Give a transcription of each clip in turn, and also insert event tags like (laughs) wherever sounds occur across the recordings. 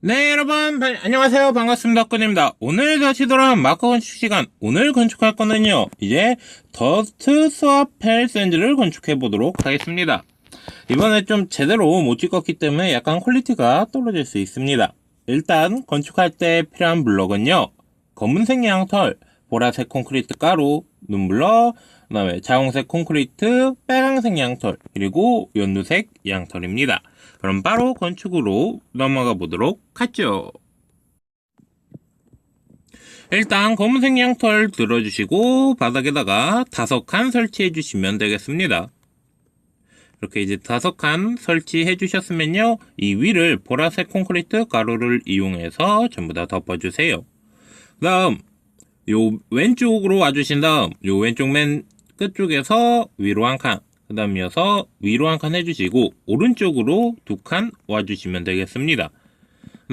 네, 여러분, 바- 안녕하세요. 반갑습니다. 꾼입니다. 오늘 다시 돌아온 마커 건축 시간. 오늘 건축할 거는요, 이제 더스트 스왑 펠샌드를 건축해 보도록 하겠습니다. 이번에 좀 제대로 못 찍었기 때문에 약간 퀄리티가 떨어질 수 있습니다. 일단, 건축할 때 필요한 블럭은요, 검은색 양털, 보라색 콘크리트 가루, 눈블럭, 그 다음에 자홍색 콘크리트, 빨강색 양털, 그리고 연두색 양털입니다. 그럼 바로 건축으로 넘어가 보도록 하죠. 일단 검은색 양털 들어주시고 바닥에다가 다섯 칸 설치해 주시면 되겠습니다. 이렇게 이제 다섯 칸 설치해 주셨으면요. 이 위를 보라색 콘크리트 가루를 이용해서 전부 다 덮어주세요. 그 다음 요 왼쪽으로 와주신 다음 요 왼쪽 맨 끝쪽에서 위로 한 칸, 그 다음 이어서 위로 한 칸 해주시고 오른쪽으로 두 칸 와주시면 되겠습니다.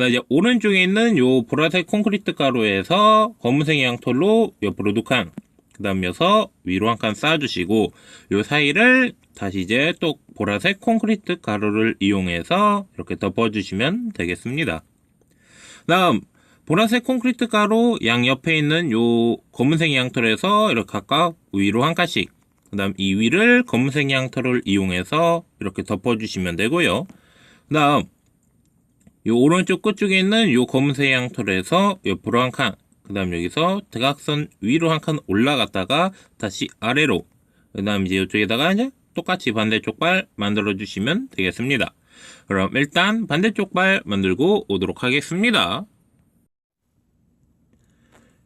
이제 오른쪽에 있는 요 보라색 콘크리트 가루에서 검은색 양털로 옆으로 두 칸, 그 다음 이어서 위로 한 칸 쌓아주시고 요 사이를 다시 이제 또 보라색 콘크리트 가루를 이용해서 이렇게 덮어주시면 되겠습니다. 다음 보라색 콘크리트 가루 양 옆에 있는 요 검은색 양털에서 이렇게 각각 위로 한 칸씩 그 다음 이 위를 검은색 양털을 이용해서 이렇게 덮어주시면 되고요. 그 다음 요 오른쪽 끝쪽에 있는 요 검은색 양털에서 옆으로 한 칸, 그 다음 여기서 대각선 위로 한 칸 올라갔다가 다시 아래로 그 다음 이제 이쪽에다가 이제 똑같이 반대쪽 발 만들어 주시면 되겠습니다. 그럼 일단 반대쪽 발 만들고 오도록 하겠습니다.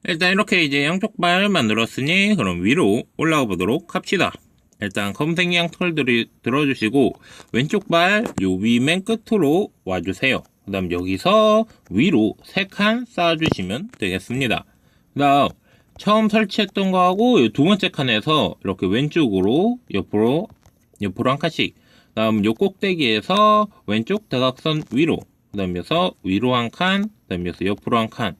일단 이렇게 이제 양쪽 발 만들었으니 그럼 위로 올라가 보도록 합시다. 일단 검은색 양털들이 들어주시고 왼쪽 발 요 위 맨 끝으로 와주세요. 그 다음 여기서 위로 세칸 쌓아주시면 되겠습니다. 그 다음 처음 설치했던 거하고 요두 번째 칸에서 이렇게 왼쪽으로 옆으로 옆으로 한 칸씩 그 다음 요 꼭대기에서 왼쪽 대각선 위로 그 다음 이어서 위로 한 칸, 그 다음 이어서 옆으로 한 칸,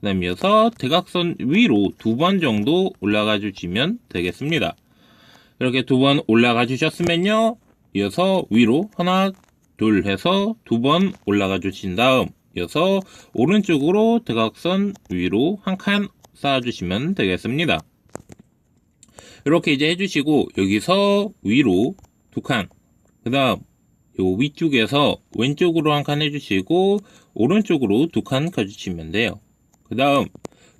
그 다음 이어서 대각선 위로 두 번 정도 올라가 주시면 되겠습니다. 이렇게 두 번 올라가 주셨으면요. 이어서 위로 하나, 둘 해서 두 번 올라가 주신 다음 이어서 오른쪽으로 대각선 위로 한 칸 쌓아 주시면 되겠습니다. 이렇게 이제 해주시고 여기서 위로 두 칸, 그 다음 요 위쪽에서 왼쪽으로 한 칸 해주시고 오른쪽으로 두 칸 가주시면 돼요. 그 다음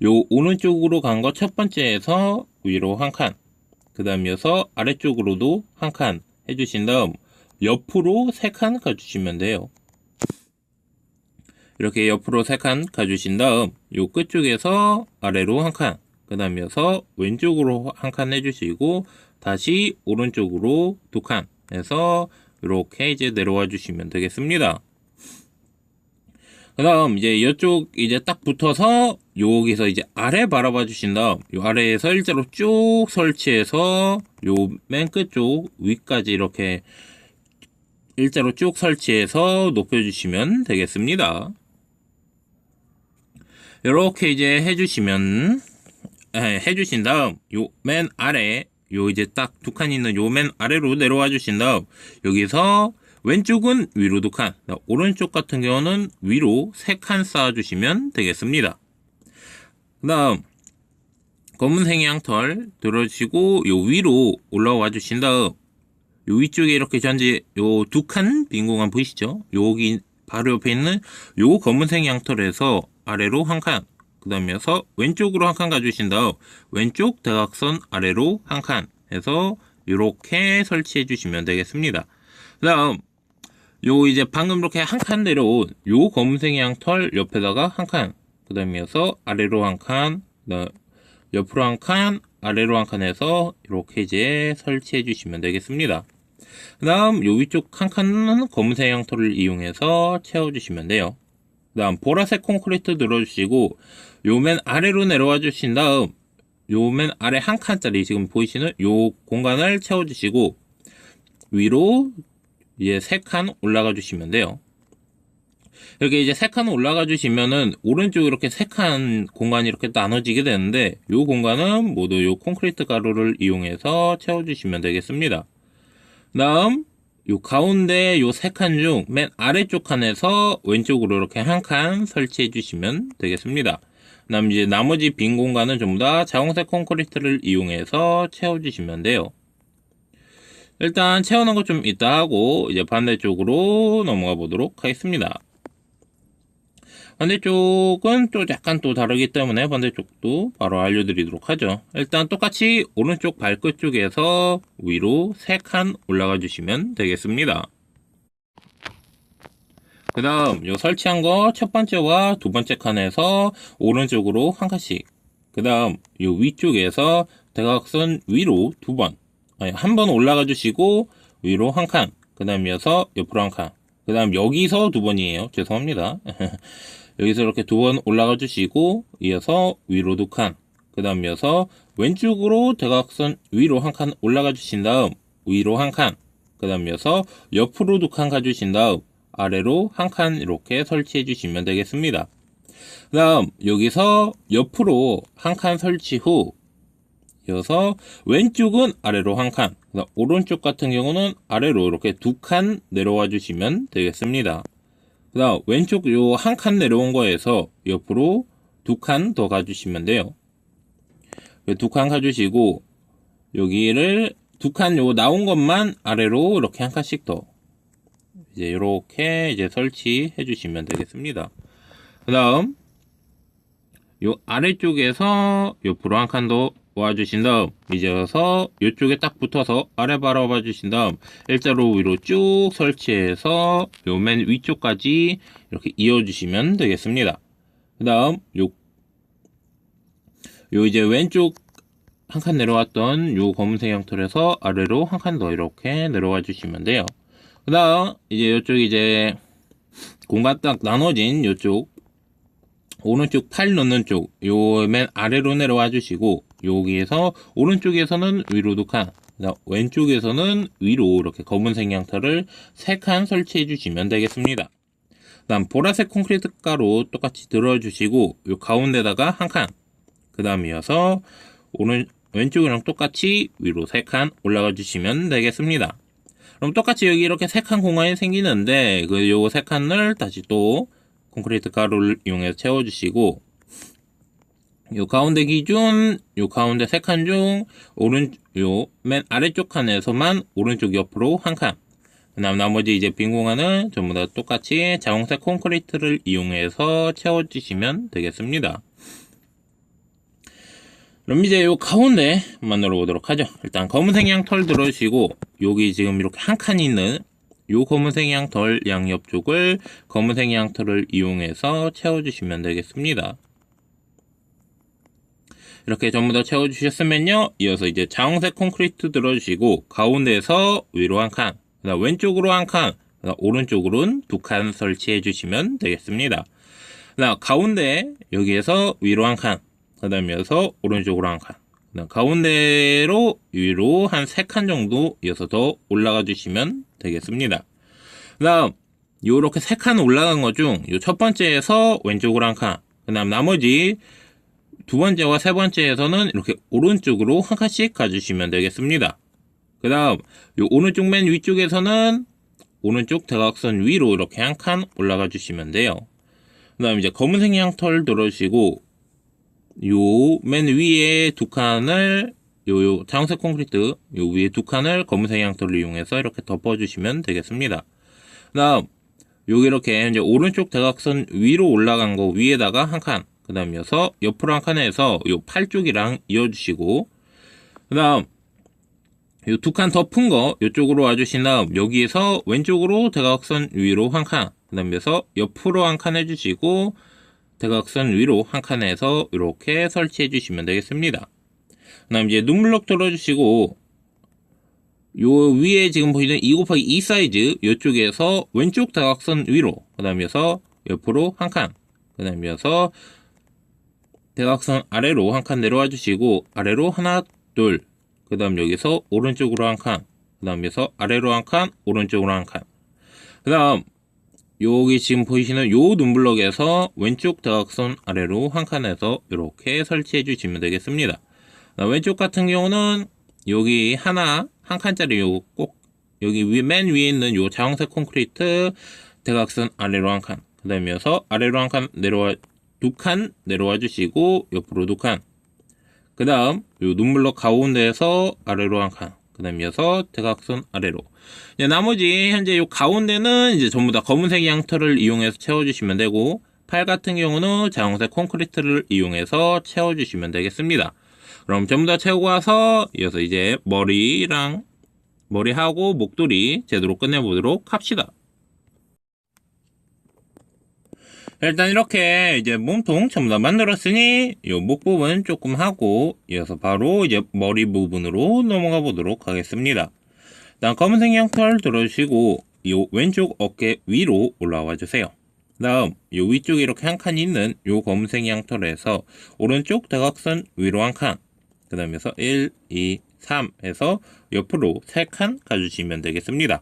요 오른쪽으로 간 거 첫 번째에서 위로 한 칸, 그 다음 이어서 아래쪽으로도 한 칸 해주신 다음 옆으로 세 칸 가주시면 돼요. 이렇게 옆으로 세 칸 가주신 다음 요 끝쪽에서 아래로 한 칸, 그 다음 이어서 왼쪽으로 한 칸 해주시고 다시 오른쪽으로 두 칸 해서 이렇게 이제 내려와 주시면 되겠습니다. 그 다음 이제 이쪽 이제 딱 붙어서 여기서 이제 아래 바라봐 주신 다음 요 아래에서 일자로 쭉 설치해서 요 맨 끝 쪽 위까지 이렇게 일자로 쭉 설치해서 높여주시면 되겠습니다. 이렇게 이제 해주시면 에, 해주신 다음 요 맨 아래 요 이제 딱 두 칸 있는 요 맨 아래로 내려와 주신 다음 여기서 왼쪽은 위로 두 칸, 오른쪽 같은 경우는 위로 세 칸 쌓아 주시면 되겠습니다. 그 다음 검은색 양털 들어주시고 요 위로 올라와 주신 다음 요 위쪽에 이렇게 전체 요두 칸 빈 공간 보이시죠? 여기 바로 옆에 있는 요 검은색 양털에서 아래로 한 칸, 그 다음에서 왼쪽으로 한 칸 가주신 다음 왼쪽 대각선 아래로 한 칸 해서 이렇게 설치해 주시면 되겠습니다. 그 다음 요 이제 방금 이렇게 한 칸 내려온 요 검은색 양털 옆에다가 한 칸, 그 다음에서 아래로 한 칸, 옆으로 한 칸, 아래로 한칸 해서 이렇게 이제 설치해 주시면 되겠습니다. 그 다음 요 위쪽 한 칸은 검은색 양털을 이용해서 채워주시면 돼요. 그 다음 보라색 콘크리트 들어주시고 요 맨 아래로 내려와 주신 다음 요 맨 아래 한 칸짜리 지금 보이시는 요 공간을 채워주시고 위로 이제 세칸 올라가 주시면 돼요. 이렇게 이제 세칸 올라가 주시면은 오른쪽 이렇게 세칸 공간이 이렇게 나눠지게 되는데 요 공간은 모두 요 콘크리트 가루를 이용해서 채워주시면 되겠습니다. 다음 요 가운데 요세칸중 맨 아래쪽 칸에서 왼쪽으로 이렇게 한 칸 설치해 주시면 되겠습니다. 그다음 이제 나머지 빈 공간은 전부 다 자홍색 콘크리트를 이용해서 채워주시면 돼요. 일단 채워놓은 거좀 이따 하고 이제 반대쪽으로 넘어가 보도록 하겠습니다. 반대쪽은 또 약간 또 다르기 때문에 반대쪽도 바로 알려드리도록 하죠. 일단 똑같이 오른쪽 발끝 쪽에서 위로 3칸 올라가 주시면 되겠습니다. 그 다음 요 설치한 거 첫 번째와 두 번째 칸에서 오른쪽으로 한 칸씩 그 다음 요 위쪽에서 대각선 위로 두 번, 한 번 올라가 주시고 위로 한 칸, 그 다음 이어서 옆으로 한 칸, 그 다음 여기서 두 번이에요. 죄송합니다. (laughs) 여기서 이렇게 두 번 올라가 주시고 이어서 위로 두 칸, 그 다음 이어서 왼쪽으로 대각선 위로 한 칸 올라가 주신 다음 위로 한 칸, 그 다음 이어서 옆으로 두 칸 가주신 다음 아래로 한 칸 이렇게 설치해 주시면 되겠습니다. 그 다음 여기서 옆으로 한 칸 설치 후 이어서 왼쪽은 아래로 한 칸, 오른쪽 같은 경우는 아래로 이렇게 두 칸 내려와 주시면 되겠습니다. 그 다음 왼쪽 요 한 칸 내려온 거에서 옆으로 두 칸 더 가주시면 돼요. 두 칸 가주시고 여기를 두 칸 요 나온 것만 아래로 이렇게 한 칸씩 더 이제 이렇게 이제 설치해 주시면 되겠습니다. 그 다음 요 아래쪽에서 옆으로 한 칸 더 와주신 다음 이제서 이쪽에 딱 붙어서 아래 바라봐 주신 다음 일자로 위로 쭉 설치해서 요 맨 위쪽까지 이렇게 이어주시면 되겠습니다. 그 다음 요, 요 이제 왼쪽 한 칸 내려왔던 요 검은색 형틀에서 아래로 한 칸 더 이렇게 내려와 주시면 돼요. 그 다음 이제 이쪽 이제 공간 딱 나눠진 이쪽 오른쪽 팔 넣는 쪽, 요 맨 아래로 내려와 주시고, 여기에서 오른쪽에서는 위로 두 칸, 왼쪽에서는 위로 이렇게 검은색 양털을 세 칸 설치해 주시면 되겠습니다. 다음 보라색 콘크리트 가루 똑같이 들어주시고, 요 가운데다가 한 칸, 그 다음 이어서 오른 왼쪽이랑 똑같이 위로 세 칸 올라가 주시면 되겠습니다. 그럼 똑같이 여기 이렇게 세 칸 공간이 생기는데, 그 요 세 칸을 다시 또 콘크리트 가루를 이용해서 채워주시고 요 가운데 기준 요 가운데 세 칸 중 오른 요 맨 아래쪽 칸에서만 오른쪽 옆으로 한 칸. 그 다음 나머지 이제 빈 공간은 전부 다 똑같이 자홍색 콘크리트를 이용해서 채워주시면 되겠습니다. 그럼 이제 요 가운데 만들어 보도록 하죠. 일단 검은색 양털 들어주시고 여기 지금 이렇게 한 칸이 있는 요 검은색 양털 양옆쪽을 검은색 양털을 이용해서 채워주시면 되겠습니다. 이렇게 전부 다 채워주셨으면요. 이어서 이제 자홍색 콘크리트 들어주시고 가운데에서 위로 한 칸, 그다음 왼쪽으로 한 칸, 그다음 오른쪽으로는 두 칸 설치해 주시면 되겠습니다. 그다음 가운데 여기에서 위로 한 칸, 그다음 이어서 오른쪽으로 한 칸, 그다음 가운데로 위로 한 세 칸 정도 이어서 더 올라가 주시면 되겠습니다. 그 다음 요렇게 세 칸 올라간 것 중 요 첫 번째에서 왼쪽으로 한 칸, 그 다음 나머지 두 번째와 세 번째에서는 이렇게 오른쪽으로 한 칸씩 가주시면 되겠습니다. 그 다음 요 오른쪽 맨 위쪽에서는 오른쪽 대각선 위로 이렇게 한 칸 올라가 주시면 돼요. 그 다음 이제 검은색 양털 들어주시고 요 맨 위에 두 칸을 요, 요 자홍색 콘크리트 요 위에 두 칸을 검은색 양털을 이용해서 이렇게 덮어주시면 되겠습니다. 그 다음 여기 이렇게 이제 오른쪽 대각선 위로 올라간 거 위에다가 한 칸, 그 다음 이어서 옆으로 한 칸에서 요 팔 쪽이랑 이어주시고 그 다음 요 두칸 덮은 거 이쪽으로 와주신 다음 여기에서 왼쪽으로 대각선 위로 한 칸, 그 다음 에서 옆으로 한 칸 해주시고 대각선 위로 한 칸에서 이렇게 설치해 주시면 되겠습니다. 그 다음 이제 눈블럭 들어주시고 요 위에 지금 보이는 2 곱하기 2 사이즈 이쪽에서 왼쪽 대각선 위로 그 다음에서 옆으로 한 칸, 그 다음에서 대각선 아래로 한 칸 내려와 주시고 아래로 하나 둘, 그 다음 여기서 오른쪽으로 한 칸, 그 다음에서 아래로 한 칸, 오른쪽으로 한 칸, 그 다음 여기 지금 보이시는 요 눈블럭에서 왼쪽 대각선 아래로 한 칸에서 이렇게 설치해 주시면 되겠습니다. 왼쪽 같은 경우는 여기 하나 한 칸짜리 요거 꼭 여기 위, 맨 위에 있는 요 자홍색 콘크리트 대각선 아래로 한 칸. 그 다음에 이어서 아래로 한 칸 내려와, 두 칸 내려와 주시고 옆으로 두 칸. 그 다음 요 눈블럭 가운데에서 아래로 한 칸. 그 다음에 이어서 대각선 아래로. 이제 나머지 현재 요 가운데는 이제 전부 다 검은색 양털을 이용해서 채워주시면 되고 팔 같은 경우는 자홍색 콘크리트를 이용해서 채워주시면 되겠습니다. 그럼 전부 다 채우고 와서 이어서 이제 머리랑 머리하고 목도리 제대로 끝내보도록 합시다. 일단 이렇게 이제 몸통 전부 다 만들었으니 요 목 부분 조금 하고 이어서 바로 이제 머리 부분으로 넘어가 보도록 하겠습니다. 일단 검은색 양털 들어주시고 요 왼쪽 어깨 위로 올라와 주세요. 다음 요 위쪽에 이렇게 한 칸 있는 요 검은색 양털에서 오른쪽 대각선 위로 한 칸, 그 다음에서 1, 2, 3 해서 옆으로 3칸 가주시면 되겠습니다.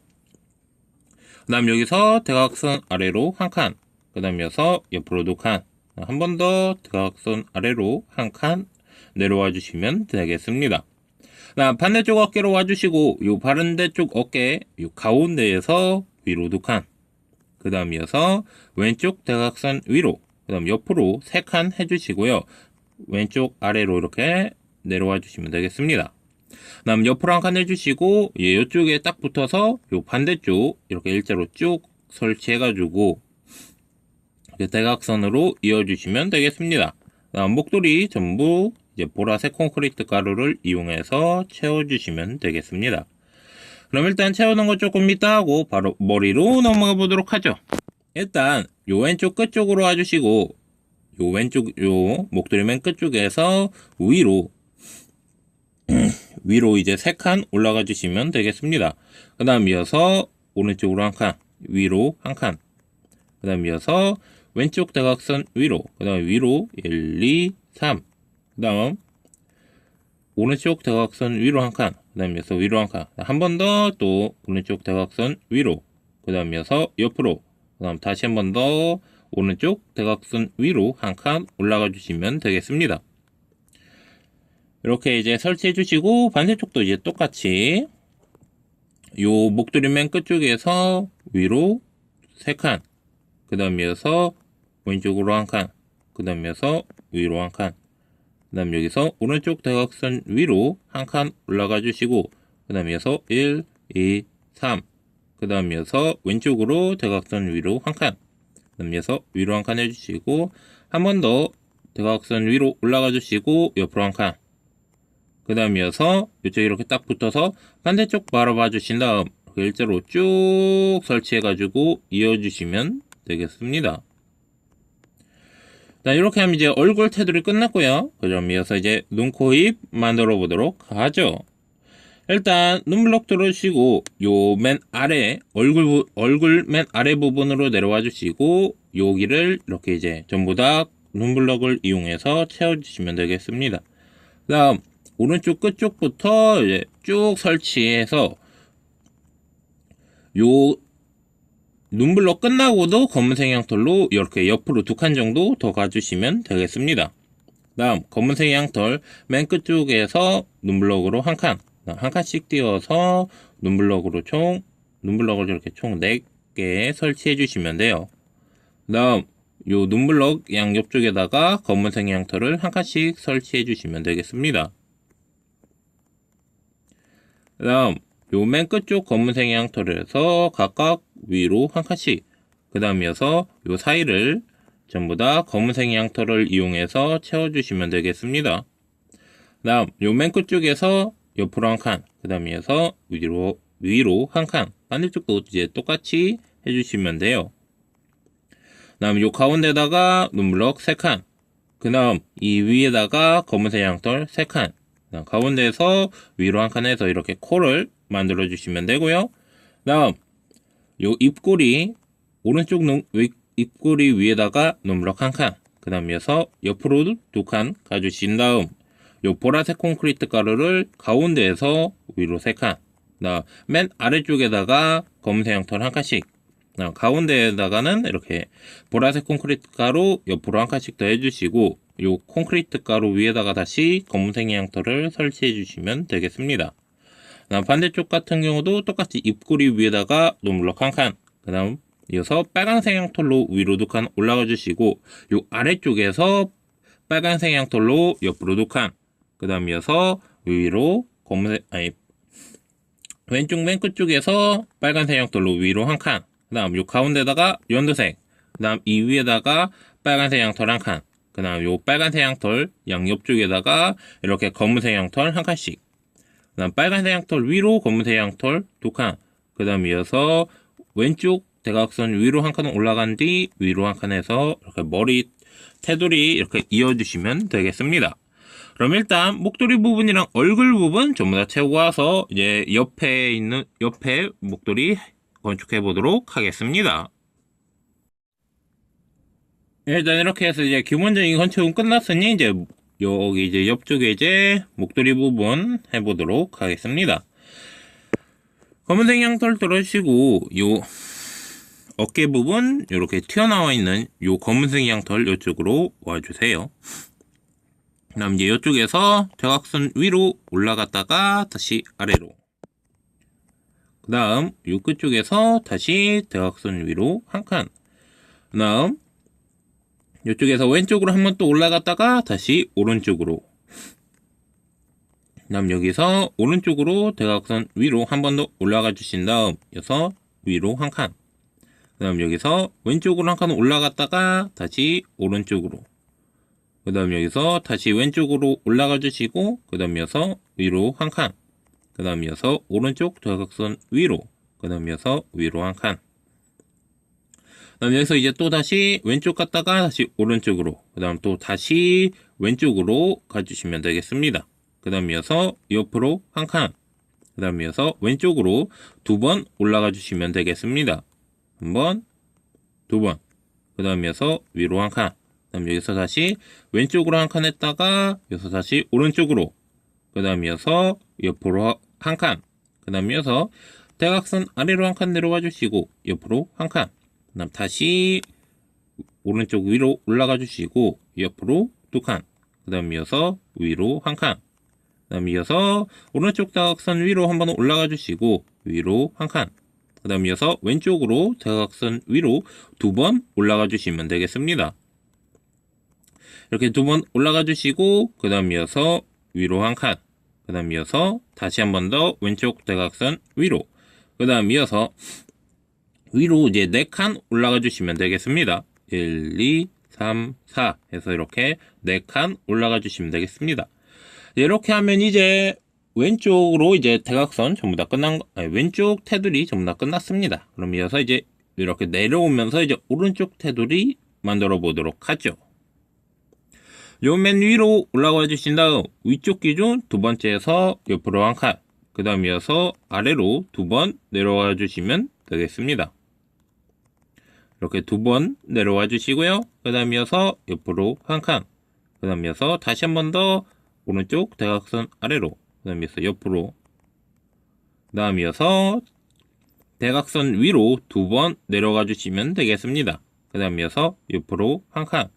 그 다음 여기서 대각선 아래로 한 칸, 그 다음 이어서 옆으로 두 칸, 한 번 더 대각선 아래로 한 칸 내려와 주시면 되겠습니다. 다음 반대쪽 어깨로 와주시고 요 바른대쪽 어깨 요 가운데에서 위로 두 칸, 그 다음 이어서 왼쪽 대각선 위로, 그 다음 옆으로 세 칸 해주시고요. 왼쪽 아래로 이렇게 내려와 주시면 되겠습니다. 다음 옆으로 한 칸 해주시고 예, 이쪽에 딱 붙어서 요 반대쪽 이렇게 일자로 쭉 설치해가지고 대각선으로 이어주시면 되겠습니다. 목도리 전부 이제 보라색 콘크리트 가루를 이용해서 채워주시면 되겠습니다. 그럼 일단 채우는 거 조금 이따 하고 바로 머리로 넘어가 보도록 하죠. 일단 요 왼쪽 끝 쪽으로 와주시고 요 왼쪽 요 목도리 맨 끝 쪽에서 위로 (clears throat) 위로 이제 세 칸 올라가 주시면 되겠습니다. 그 다음 이어서 오른쪽으로 한 칸, 위로 한 칸. 그 다음 이어서 왼쪽 대각선 위로, 그 다음 위로 1, 2, 3. 그 다음 오른쪽 대각선 위로 한 칸, 그 다음 이어서 위로 한 칸. 한 번 더 또 오른쪽 대각선 위로, 그 다음 이어서 옆으로, 그 다음 다시 한 번 더 오른쪽 대각선 위로 한 칸 올라가 주시면 되겠습니다. 이렇게 이제 설치해 주시고 반대쪽도 이제 똑같이 요 목도리 맨 끝쪽에서 위로 세 칸, 그 다음 이어서 왼쪽으로 한 칸, 그 다음 이어서 위로 한 칸, 그 다음 여기서 오른쪽 대각선 위로 한 칸 올라가 주시고 그 다음 이어서 1, 2, 3, 그 다음 이어서 왼쪽으로 대각선 위로 한 칸, 그 다음 이어서 위로 한 칸 해주시고 한 번 더 대각선 위로 올라가 주시고 옆으로 한 칸, 그 다음 이어서 이쪽 이렇게 딱 붙어서 반대쪽 바라봐 주신 다음 이렇게 일자로 쭉 설치해 가지고 이어주시면 되겠습니다. 자, 이렇게 하면 이제 얼굴 테두리 끝났고요. 그럼 이어서 이제 눈, 코, 입 만들어 보도록 하죠. 일단 눈블럭 들어주시고 요 맨 아래 얼굴 부- 얼굴 맨 아래 부분으로 내려와 주시고 여기를 이렇게 이제 전부 다 눈블럭을 이용해서 채워주시면 되겠습니다. 그다음 오른쪽 끝쪽부터 이제 쭉 설치해서 요 눈블럭 끝나고도 검은색 양털로 이렇게 옆으로 두 칸 정도 더 가주시면 되겠습니다. 다음 검은색 양털 맨 끝쪽에서 눈블럭으로 한 칸, 한 칸씩 띄워서 눈블럭으로 총 눈블럭을 이렇게 총 4개 설치해 주시면 돼요. 다음 요 눈블럭 양옆 쪽에다가 검은색 양털을 한 칸씩 설치해 주시면 되겠습니다. 그 다음 요 맨 끝쪽 검은색 양털에서 각각 위로 한 칸씩 그 다음 이어서 요 사이를 전부 다 검은색 양털을 이용해서 채워주시면 되겠습니다. 그 다음 요 맨 끝쪽에서 옆으로 한 칸, 그 다음 이어서 위로, 위로 한 칸, 반대쪽도 이제 똑같이 해주시면 돼요. 그 다음 요 가운데다가 눈블럭 세 칸, 그 다음 이 위에다가 검은색 양털 세 칸, 그다음 가운데에서 위로 한 칸 해서 이렇게 코를 만들어 주시면 되고요. 다음 요 입꼬리 오른쪽 눈 위- 입꼬리 위에다가 눈블럭 한 칸, 그 다음 이어서 옆으로 두 칸 가주신 다음 요 보라색 콘크리트 가루를 가운데에서 위로 세 칸, 맨 아래쪽에다가 검은색 양털 한 칸씩, 가운데에다가는 이렇게 보라색 콘크리트 가루 옆으로 한 칸씩 더 해주시고 요 콘크리트 가루 위에다가 다시 검은색 양털을 설치해 주시면 되겠습니다. 반대쪽 같은 경우도 똑같이 입꼬리 위에다가 노블럭 한 칸. 그다음 이어서 빨간색 양털로 위로 두 칸 올라가 주시고 요 아래쪽에서 빨간색 양털로 옆으로 두 칸. 그다음 이어서 위로 검은색 아니 왼쪽 맨 끝쪽에서 빨간색 양털로 위로 한 칸. 그다음 요 가운데다가 연두색. 그다음 이 위에다가 빨간색 양털 한 칸. 그다음 요 빨간색 양털 양옆 쪽에다가 이렇게 검은색 양털 한 칸씩. 그다음 빨간색 양털 위로 검은색 양털 두 칸. 그다음 이어서 왼쪽 대각선 위로 한 칸 올라간 뒤 위로 한 칸에서 이렇게 머리 테두리 이렇게 이어주시면 되겠습니다. 그럼 일단 목도리 부분이랑 얼굴 부분 전부 다 채우고 와서 이제 옆에 있는 옆에 목도리 건축해 보도록 하겠습니다. 일단 이렇게 해서 이제 기본적인 건축은 끝났으니 이제 여기 이제 옆쪽에 이제 목도리 부분 해보도록 하겠습니다. 검은색 양털 들어주시고 요 어깨 부분 이렇게 튀어나와 있는 요 검은색 양털 이쪽으로 와주세요. 그다음 이제 이쪽에서 대각선 위로 올라갔다가 다시 아래로. 그 다음 요 끝쪽에서 다시 대각선 위로 한 칸. 그 다음 이쪽에서 왼쪽으로 한번 또 올라갔다가 다시 오른쪽으로. 그다음 여기서 오른쪽으로 대각선 위로 한 번 더 올라가 주신 다음 여기서 위로 한 칸. 그 다음 여기서 왼쪽으로 한 칸 올라갔다가 다시 오른쪽으로. 그 다음 여기서 다시 왼쪽으로 올라가 주시고 그 다음 이어서 위로 한 칸. 그 다음 이어서 오른쪽 대각선 위로. 그 다음 이어서 위로 한 칸. 그다음 여기서 이제 또 다시 왼쪽 갔다가 다시 오른쪽으로. 그 다음 또 다시 왼쪽으로 가주시면 되겠습니다. 그 다음 이어서 옆으로 한 칸. 그 다음 이어서 왼쪽으로 두 번 올라가 주시면 되겠습니다. 한 번, 두 번. 그 다음 이어서 위로 한 칸. 그 다음 여기서 다시 왼쪽으로 한 칸 했다가 여기서 다시 오른쪽으로. 그 다음 이어서 옆으로 한 칸. 그 다음 이어서 대각선 아래로 한 칸 내려와 주시고 옆으로 한 칸. 그 다음 다시 오른쪽 위로 올라가 주시고 옆으로 두 칸. 그 다음 이어서 위로 한 칸. 그 다음 이어서 오른쪽 대각선 위로 한번 올라가 주시고 위로 한 칸. 그 다음 이어서 왼쪽으로 대각선 위로 두 번 올라가 주시면 되겠습니다. 이렇게 두 번 올라가 주시고 그 다음 이어서 위로 한 칸. 그 다음 이어서 다시 한 번 더 왼쪽 대각선 위로. 그 다음 이어서 위로 이제 네 칸 올라가 주시면 되겠습니다. 1, 2, 3, 4 해서 이렇게 네 칸 올라가 주시면 되겠습니다. 이렇게 하면 이제 왼쪽으로 이제 대각선 전부 다 끝난 거, 아니, 왼쪽 테두리 전부 다 끝났습니다. 그럼 이어서 이제 이렇게 내려오면서 이제 오른쪽 테두리 만들어 보도록 하죠. 요 맨 위로 올라가 주신 다음 위쪽 기준 두 번째에서 옆으로 한 칸, 그 다음 이어서 아래로 두 번 내려와 주시면 되겠습니다. 이렇게 두 번 내려와 주시고요. 그 다음 이어서 옆으로 한 칸, 그 다음 이어서 다시 한 번 더 오른쪽 대각선 아래로, 그 다음 이어서 옆으로, 그 다음 이어서 대각선 위로 두 번 내려가 주시면 되겠습니다. 그 다음 이어서 옆으로 한 칸,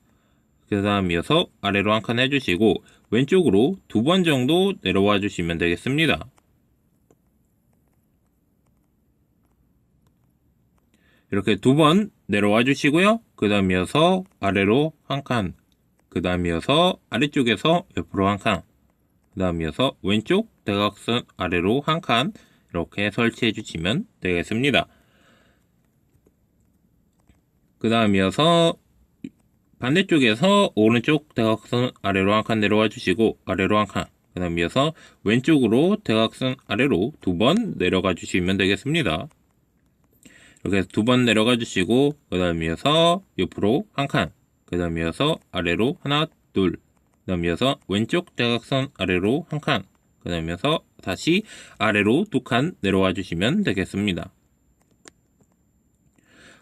그 다음 이어서 아래로 한 칸 해주시고 왼쪽으로 두 번 정도 내려와 주시면 되겠습니다. 이렇게 두 번 내려와 주시고요. 그 다음 이어서 아래로 한 칸, 그 다음 이어서 아래쪽에서 옆으로 한 칸, 그 다음 이어서 왼쪽 대각선 아래로 한 칸 이렇게 설치해 주시면 되겠습니다. 그 다음 이어서 반대쪽에서 오른쪽 대각선 아래로 한 칸 내려와 주시고 아래로 한 칸. 그 다음 이어서 왼쪽으로 대각선 아래로 두 번 내려가 주시면 되겠습니다. 이렇게 두 번 내려가 주시고 그 다음 이어서 옆으로 한 칸. 그 다음 이어서 아래로 하나 둘. 그 다음 이어서 왼쪽 대각선 아래로 한 칸. 그 다음 이어서 다시 아래로 두 칸 내려와 주시면 되겠습니다.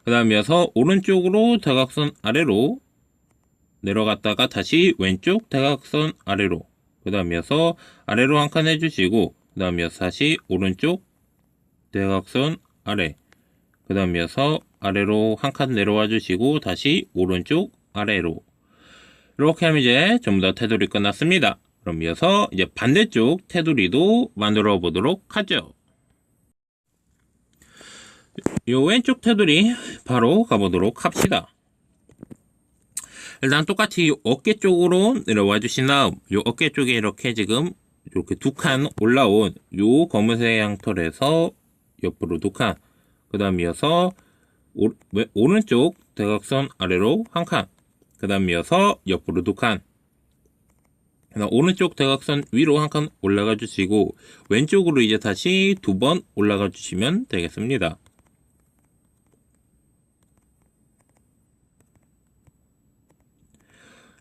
그 다음 이어서 오른쪽으로 대각선 아래로 내려갔다가 다시 왼쪽 대각선 아래로 그 다음 이어서 아래로 한 칸 해주시고 그 다음 이어서 다시 오른쪽 대각선 아래 그 다음 이어서 아래로 한 칸 내려와 주시고 다시 오른쪽 아래로 이렇게 하면 이제 전부 다 테두리 끝났습니다. 그럼 이어서 이제 반대쪽 테두리도 만들어 보도록 하죠. 요 왼쪽 테두리 바로 가보도록 합시다. 일단 똑같이 요 어깨 쪽으로 내려와 주신 다음 요 어깨 쪽에 이렇게 지금 이렇게 두 칸 올라온 요 검은색 양털에서 옆으로 두 칸, 그 다음 이어서 오, 왼- 오른쪽 대각선 아래로 한 칸, 그 다음 이어서 옆으로 두 칸, 오른쪽 대각선 위로 한 칸 올라가 주시고 왼쪽으로 이제 다시 두 번 올라가 주시면 되겠습니다.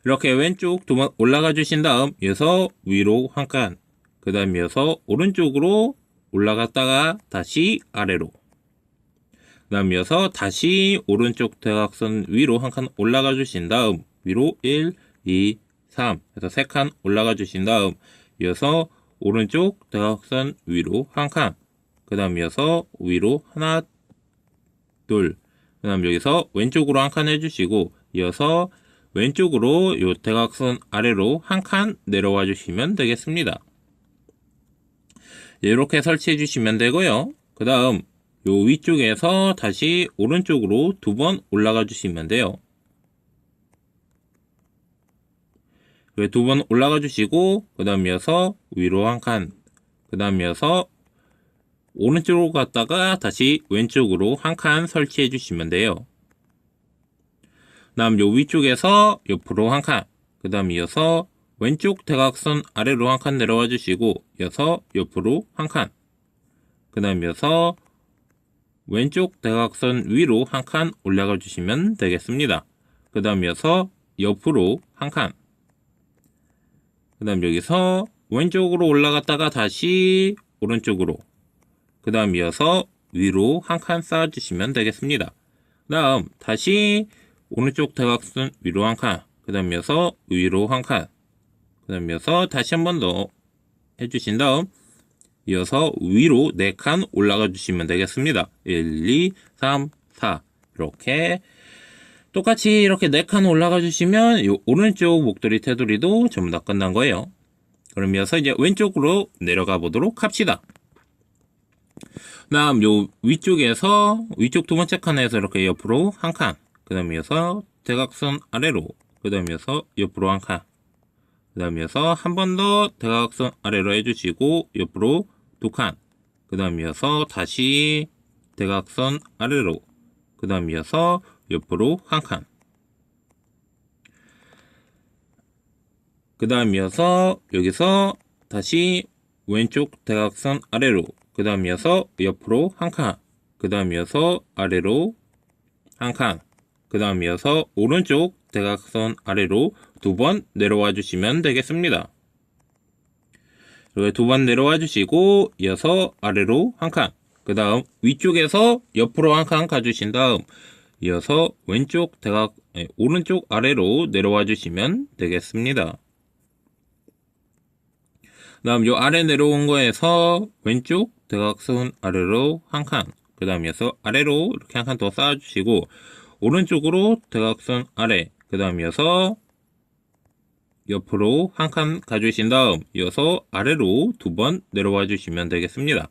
이렇게 왼쪽 두 번 올라가 주신 다음 이어서 위로 한 칸, 그 다음 이어서 오른쪽으로 올라갔다가 다시 아래로 그 다음 이어서 다시 오른쪽 대각선 위로 한 칸 올라가 주신 다음 위로 1, 2, 3 해서 세 칸 올라가 주신 다음 이어서 오른쪽 대각선 위로 한 칸, 그 다음 이어서 위로 하나, 둘, 그 다음 여기서 왼쪽으로 한 칸 해주시고 이어서 왼쪽으로 요 대각선 아래로 한 칸 내려와 주시면 되겠습니다. 이렇게 설치해 주시면 되고요. 그 다음 요 위쪽에서 다시 오른쪽으로 두 번 올라가 주시면 돼요. 두 번 올라가 주시고 그 다음 이어서 위로 한 칸, 그 다음 이어서 오른쪽으로 갔다가 다시 왼쪽으로 한 칸 설치해 주시면 돼요. 다음 요 위쪽에서 옆으로 한 칸, 그 다음 이어서 왼쪽 대각선 아래로 한 칸 내려와 주시고 이어서 옆으로 한 칸, 그 다음 이어서 왼쪽 대각선 위로 한 칸 올라가 주시면 되겠습니다. 그 다음 이어서 옆으로 한 칸, 그 다음 여기서 왼쪽으로 올라갔다가 다시 오른쪽으로, 그 다음 이어서 위로 한 칸 쌓아주시면 되겠습니다. 그 다음 다시 오른쪽 대각선 위로 한 칸, 그 다음 이어서 위로 한 칸, 그 다음 이어서 다시 한 번 더 해주신 다음 이어서 위로 4칸 올라가 주시면 되겠습니다. 1, 2, 3, 4 이렇게 똑같이 이렇게 4칸 올라가 주시면 이 오른쪽 목도리 테두리도 전부 다 끝난 거예요. 그럼 이어서 이제 왼쪽으로 내려가 보도록 합시다. 다음 요 위쪽에서 위쪽 두 번째 칸에서 이렇게 옆으로 한 칸, 그 다음 이어서 대각선 아래로, 그 다음 이어서 옆으로 한 칸, 그 다음 이어서 한 번 더 대각선 아래로 해주시고 옆으로 두 칸, 그 다음 이어서 다시 대각선 아래로, 그 다음 이어서 옆으로 한 칸, 그 다음 이어서 여기서 다시 왼쪽 대각선 아래로, 그 다음 이어서 옆으로 한 칸, 그 다음 이어서 아래로 한 칸, 그 다음 이어서 오른쪽 대각선 아래로 두 번 내려와 주시면 되겠습니다. 두 번 내려와 주시고 이어서 아래로 한 칸, 그 다음 위쪽에서 옆으로 한 칸 가주신 다음 이어서 왼쪽 대각 아니, 오른쪽 아래로 내려와 주시면 되겠습니다. 다음 요 아래 내려온 거에서 왼쪽 대각선 아래로 한 칸, 그 다음이어서 아래로 이렇게 한 칸 더 쌓아주시고 오른쪽으로 대각선 아래, 그 다음이어서 옆으로 한 칸 가주신 다음 이어서 아래로 두 번 내려와 주시면 되겠습니다.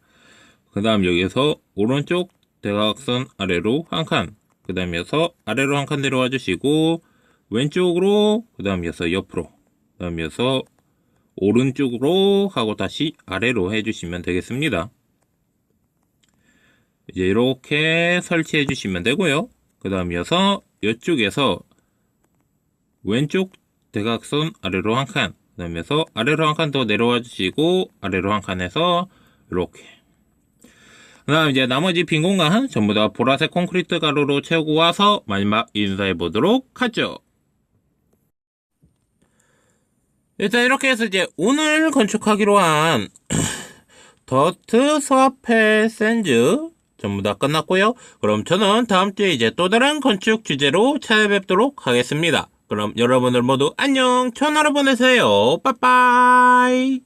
그 다음 여기서 오른쪽 대각선 아래로 한 칸, 그 다음 이어서 아래로 한 칸 내려와 주시고 왼쪽으로, 그 다음 이어서 옆으로, 그 다음 이어서 오른쪽으로 하고 다시 아래로 해주시면 되겠습니다. 이제 이렇게 설치해 주시면 되고요. 그 다음 이어서 이쪽에서 왼쪽 대각선 아래로 한 칸, 그 다음에서 아래로 한 칸 더 내려와 주시고 아래로 한 칸에서 이렇게 그 다음 이제 나머지 빈 공간 전부 다 보라색 콘크리트 가루로 채우고 와서 마지막 인사해 보도록 하죠. 일단 이렇게 해서 이제 오늘 건축하기로 한 (clears throat) 더트 서페 샌즈 전부 다 끝났고요. 그럼 저는 다음 주에 이제 또 다른 건축 주제로 찾아뵙도록 하겠습니다. 그럼 여러분들 모두 안녕. 좋은 하루 보내세요. 빠빠이.